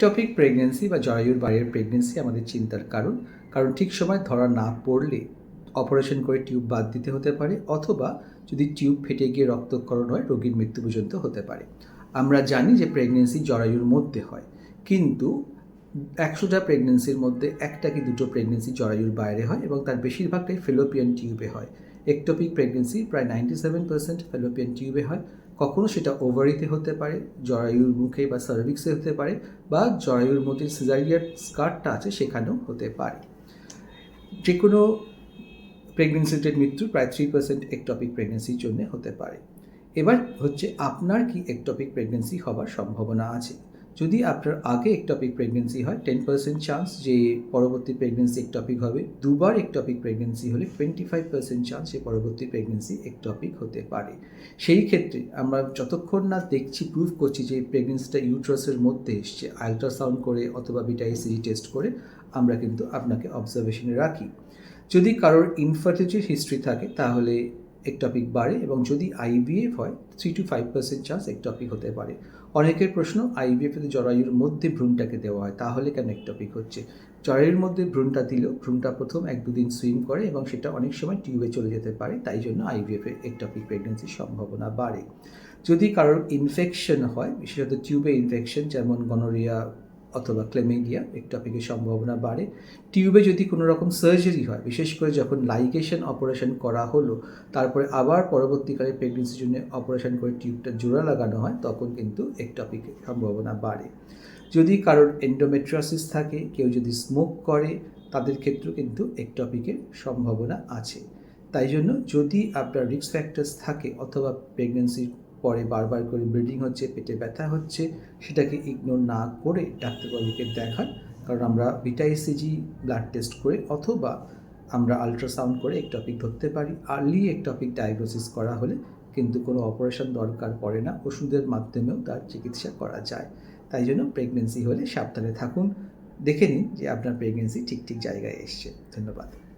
Topic pregnancy বা জরায়ুর বাইরের প্রেগনেন্সি আমাদের চিন্তার কারণ। কারণ ঠিক সময় ধরা না পড়লে অপারেশন করে টিউব বাদ দিতে হতে পারে অথবা যদি টিউব ফেটে গিয়ে রক্তক্ষরণ হয়, রোগীর মৃত্যু পর্যন্ত হতে পারে। আমরা জানি যে প্রেগনেন্সি জরায়ুর মধ্যে হয়। কিন্তু একশোটা প্রেগনেন্সির মধ্যে একটা কি দুটো প্রেগনেন্সি জরায়ুর বাইরে হয় এবং তার বেশিরভাগটাই ফেলোপিয়ান টিউবে হয়। একটোপিক প্রেগনেন্সি প্রায় নাইনটি সেভেন পার্সেন্ট ফেলোপিয়ান টিউবে হয়। কখনো সেটা ওভারিতে হতে পারে, জরায়ুর মুখে বা সার্ভিক্সে হতে পারে, বা জরায়ুর মধ্যে সিজারিয়ার স্কারটা আছে সেখানেও হতে পারে। যে কোনো প্রেগনেন্সিটের মৃত্যু প্রায় থ্রি পার্সেন্ট একটপিক প্রেগনেন্সির জন্য হতে পারে। এবার হচ্ছে, আপনার কি একটপিক প্রেগনেন্সি হবার সম্ভাবনা আছে? যদি আপনার আগে একটপিক প্রেগনেন্সি হয় টেন পার্সেন্ট চান্স যে পরবর্তী প্রেগনেন্সি একটপিক হবে, দুবার একটপিক প্রেগনেন্সি হলে টোয়েন্টি ফাইভ পার্সেন্ট চান্স যে পরবর্তী প্রেগনেন্সি একটপিক হতে পারে। সেই ক্ষেত্রে আমরা যতক্ষণ না দেখছি প্রুভ করছি যে প্রেগনেন্সিটা ইউট্রাসের মধ্যে এসছে আলট্রাসাউন্ড করে অথবা বিটা ইসিজি টেস্ট করে, আমরা কিন্তু আপনাকে অবজারভেশনে রাখি। যদি কারোর ইনফার্টিলিটির হিস্ট্রি থাকে, তাহলে একটপিক বাড়ে এবং যদি আইভিএফ হয় three to five percent chance ectopic হতে পারে। অনেকের প্রশ্ন আইভিএফ এতে জরায়ুর মধ্যে ভ্রূণটাকে দেওয়া হয়, তাহলে কেন একটপিক হচ্ছে? জরায়ুর মধ্যে ভ্রূণটা দিলেও ভ্রূণটা প্রথম এক দুদিন সুইম করে এবং সেটা অনেক সময় টিউবে চলে যেতে পারে, তাই জন্য আইভিএফ এ একটপিক প্রেগনেন্সির সম্ভাবনা বাড়ে। যদি কারোর ইনফেকশন হয়, বিশেষত টিউবে ইনফেকশন যেমন গনোরিয়া অথবা ক্লেমেডিয়া একটপিকের সম্ভাবনা বাড়ে। টিউবে যদি কোনো রকম সার্জারি হয়, বিশেষ করে যখন লাইগেশন অপারেশন করা হলো, তারপরে আবার পরবর্তীকালে প্রেগনেন্সির জন্য অপারেশন করে টিউবটা জোড়া লাগানো হয়, তখন কিন্তু একটপিকের সম্ভাবনা বাড়ে। যদি কারোর এন্ডোমেট্রিয়াসিস থাকে, কেউ যদি স্মোক করে, তাদের ক্ষেত্রেও কিন্তু একটপিকের সম্ভাবনা আছে। তাই জন্য যদি আপনার রিস্ক ফ্যাক্টরস থাকে, অথবা প্রেগনেন্সির পরে বারবার করে ব্লিডিং হচ্ছে, পেটে ব্যথা হচ্ছে, সেটাকে ইগনোর না করে ডাক্তারবাবুকে দেখান। কারণ আমরা ভিটাইসিজি ব্লাড টেস্ট করে অথবা আমরা আলট্রাসাউন্ড করে একটপিক ধরতে পারি। আর্লি একটপিক ডায়াগনোসিস করা হলে কিন্তু কোনো অপারেশন দরকার পড়ে না, ওষুধের মাধ্যমেও তার চিকিৎসা করা যায়। তাই জন্য প্রেগনেন্সি হলে সাবধানে থাকুন। দেখে নিন যে আপনার প্রেগনেন্সি ঠিক ঠিক জায়গায় এসছে। ধন্যবাদ।